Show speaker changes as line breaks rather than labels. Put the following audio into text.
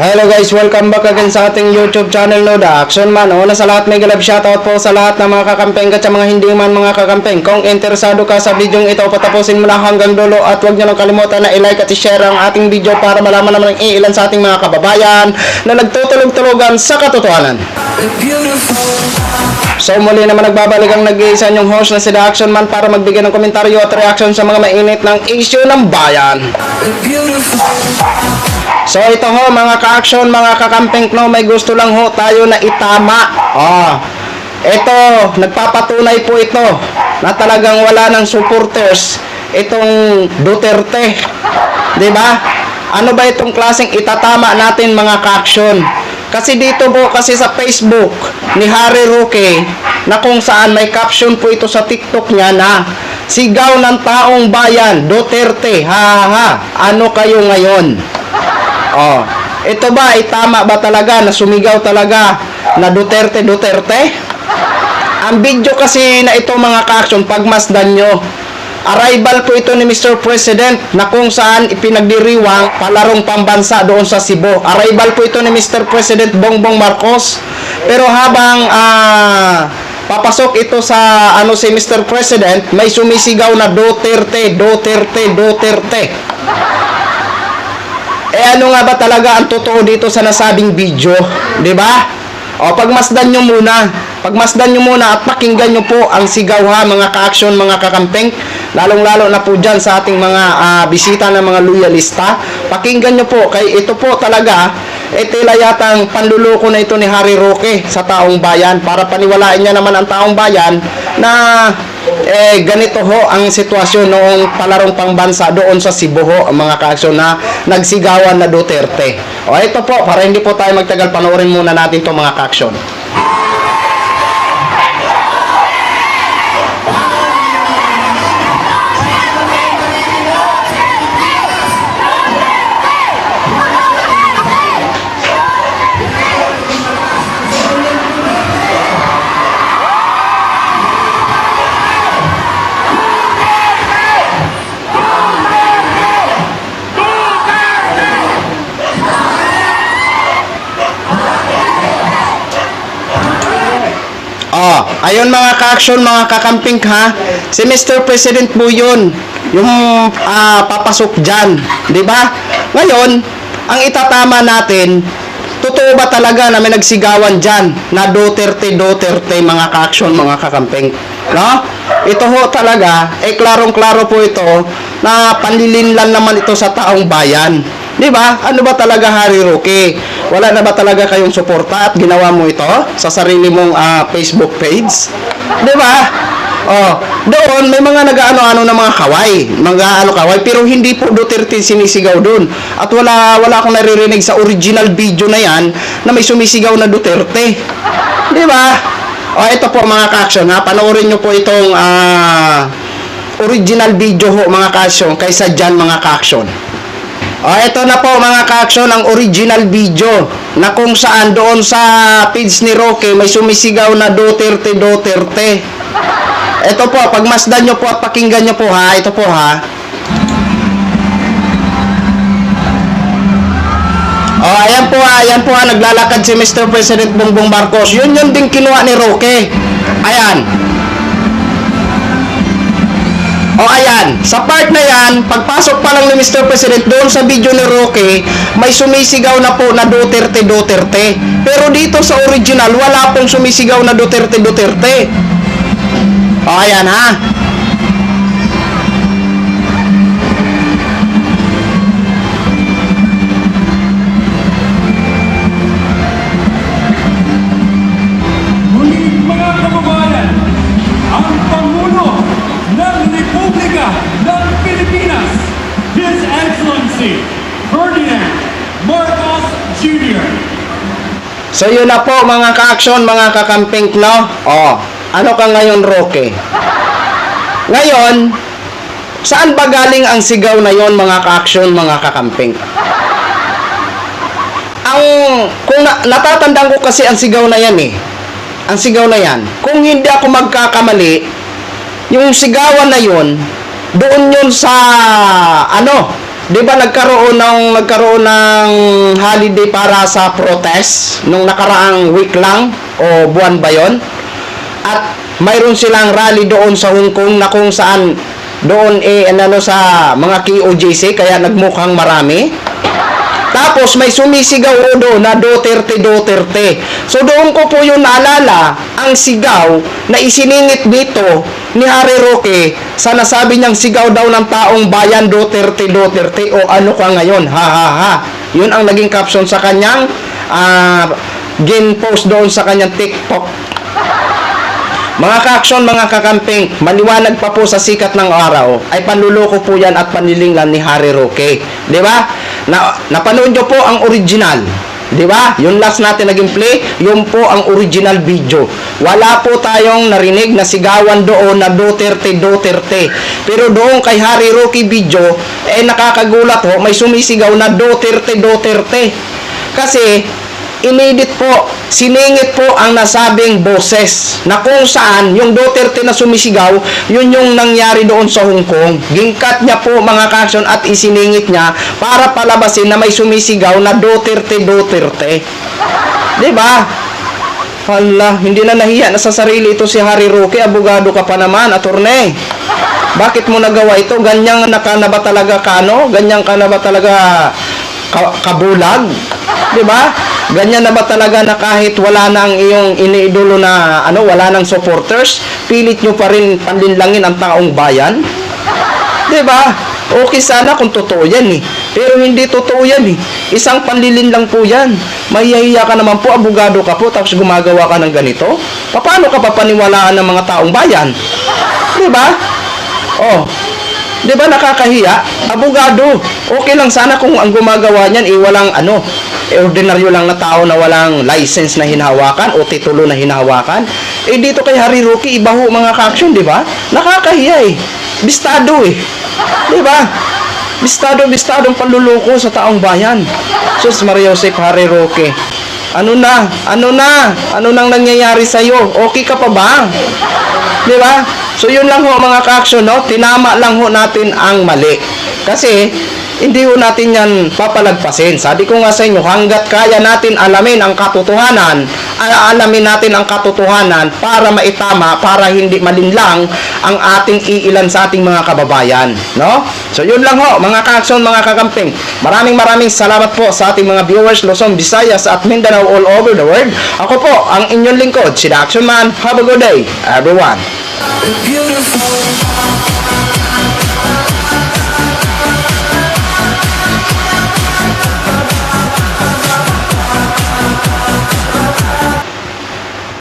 Hello guys, welcome back again sa ating YouTube channel The Action Man. Una sa lahat, may galab shoutout po sa lahat ng mga kakampeng at sa mga hindi man mga kakampeng. Kung interesado ka sa video ito, patapusin mo lang hanggang dulo at huwag niyo lang kalimutan na i-like at i-share ang ating video para malaman naman ng ilan sa ating mga kababayan na nagtutulog-tulugan sa katotohanan. So muli naman nagbabalik ang nag-iisa yung host na si The Action Man para magbigay ng komentaryo at reaction sa mga mainit ng issue ng bayan. So ito ho mga ka-action, mga kakamping no, may gusto lang ho tayo na itama. Oh. Ito, nagpapatunay po ito na talagang wala ng supporters itong Duterte. 'Di ba? Ano ba itong klaseng itatama natin mga ka-action? Kasi dito po kasi sa Facebook ni Harry Roque na kung saan may caption po ito sa TikTok niya na sigaw ng taong bayan Duterte ha ha ano kayo ngayon Oh, ito ba ay tama ba talaga na sumigaw talaga na Duterte Duterte? Ang video kasi na ito mga ka-action pagmasdan nyo. Arrival po ito ni Mr. President na kung saan ipinagdiriwang palarong pambansa doon sa Cebu. Arrival po ito ni Mr. President Bongbong Marcos. Pero habang ah, papasok ito sa ano si Mr. President, may sumisigaw na Duterte, Duterte, Duterte. Eh ano nga ba talaga ang totoo dito sa nasabing video? 'Di ba? O pagmasdan nyo muna. Pagmasdan nyo muna at pakinggan nyo po ang sigaw ha mga ka-action, mga kakampeng. Lalong-lalo na po dyan sa ating mga ah, bisita ng mga loyalista. Pakinggan nyo po. Kay ito po talaga, eh tila yatang panluloko na ito ni Harry Roque sa taong bayan para paniwalain niya naman ang taong bayan na eh ganito ho ang sitwasyon noong palarong pangbansa doon sa Cebu ho ang mga kaaksyon na nagsigawan na Duterte. O ito po, para hindi po tayo magtagal, panoorin muna natin to mga kaaksyon. Ayun mga ka-action, mga kakamping ha. Si Mr. President po yun. Yung ah, papasok dyan. di ba? Ngayon, ang itatama natin, totoo ba talaga na may nagsigawan dyan na Duterte, Duterte, mga ka-action, mga kakamping? No? Ito ho talaga, eh klarong-klaro po ito na panlilinlan naman ito sa taong bayan. Di ba? Ano ba talaga Harry Roque? Wala na ba talaga kayong suporta at ginawa mo ito sa sarili mong ah, Facebook page? Di ba? Oh, doon may mga nag-ano-ano na mga kaway, mga ano kaway, pero hindi po Duterte sinisigaw doon. At wala wala akong naririnig sa original video na 'yan na may sumisigaw na Duterte. Di ba? Oh, ito po mga ka-action ha, panoorin niyo po itong ah, original video ho mga ka-action kaysa diyan mga ka-action. Oh, ito na po mga ka-action ang original video na kung saan doon sa page ni Roque may sumisigaw na Duterte Duterte. Ito po, pagmasdan nyo po at pakinggan nyo po ha, ito po ha. Oh, ayan po ha, ayan po ha, naglalakad si Mr. President Bongbong Marcos. Yun yun din kinuha ni Roque. Ayan. O ayan, sa part na yan, pagpasok pa lang ni Mr. President doon sa video ni Roque, may sumisigaw na po na Duterte Duterte. Pero dito sa original, wala pong sumisigaw na Duterte Duterte. O ayan ha. So yun na po mga ka-action, mga kakamping no? O, ano ka ngayon Roque? Ngayon, saan ba galing ang sigaw na yon mga ka-action, mga kakamping? Ang, kung na, natatandaan ko kasi ang sigaw na yan eh. Ang sigaw na yan. Kung hindi ako magkakamali, yung sigawan na yon, doon yun sa, ano, 'di ba nagkaroon ng nagkaroon ng holiday para sa protest nung nakaraang week lang o buwan ba 'yon? At mayroon silang rally doon sa Hong Kong na kung saan doon eh ano sa mga KOJC kaya nagmukhang marami. Tapos may sumisigaw doon na Duterte Duterte. So doon ko po yung naalala ang sigaw na isiningit dito ni Harry Roque sa nasabi niyang sigaw daw ng taong bayan Duterte Duterte o ano ka ngayon ha ha ha. Yun ang naging caption sa kanyang ah gin post doon sa kanyang TikTok mga ka-aksyon, mga kakamping, maliwanag pa po sa sikat ng araw, ay panluloko po yan at panilinglan ni Harry Roque. Di ba? Na, napanood nyo po ang original. Di ba? Yung last natin naging play, yun po ang original video. Wala po tayong narinig na sigawan doon na Duterte, Duterte. Pero doon kay Harry Roque video, eh nakakagulat ho, may sumisigaw na Duterte, Duterte. Kasi, inedit po, siningit po ang nasabing boses na kung saan yung Duterte na sumisigaw, yun yung nangyari doon sa Hong Kong. Gingkat niya po mga kaksyon at isiningit niya para palabasin na may sumisigaw na Duterte, Duterte. Ba? Hala, hindi na nahiya na sa sarili ito si Harry Roque, abogado ka pa naman, attorney. Bakit mo nagawa ito? Ganyang na ka na ba talaga kano? Ganyang ka na ba talaga ka- kabulag? Di ba? Ganyan na ba talaga na kahit wala nang iyong iniidolo na ano, wala nang supporters, pilit nyo pa rin panlinlangin ang taong bayan? Di ba? Okay sana kung totoo yan eh. Pero hindi totoo yan eh. Isang panlilin lang po yan. Mahihiya ka naman po, abogado ka po, tapos gumagawa ka ng ganito. Paano ka papaniwalaan ng mga taong bayan? Di ba? Oh, Di ba nakakahiya? Abogado. Okay lang sana kung ang gumagawa niyan eh walang ano, ordinaryo lang na tao na walang license na hinahawakan o titulo na hinahawakan. Eh dito kay Harry Roque, iba ho mga ka-action, di ba? Nakakahiya eh. Bistado eh. Di ba? Bistado, bistadong panluloko sa taong bayan. Sus Maria Josep Harry Roque. Ano na? Ano na? Ano nang nangyayari sa iyo? Okay ka pa ba? Di ba? So yun lang ho mga ka-action, no? Tinama lang ho natin ang mali. Kasi hindi ho natin yan papalagpasin. Sabi ko nga sa inyo, hanggat kaya natin alamin ang katotohanan, alamin natin ang katotohanan para maitama, para hindi malinlang ang ating iilan sa ating mga kababayan. No? So yun lang ho, mga ka-action, mga kakamping. Maraming maraming salamat po sa ating mga viewers Luzon, Visayas at Mindanao all over the world. Ako po, ang inyong lingkod, si Action Man. Have a good day, everyone.
Beautiful.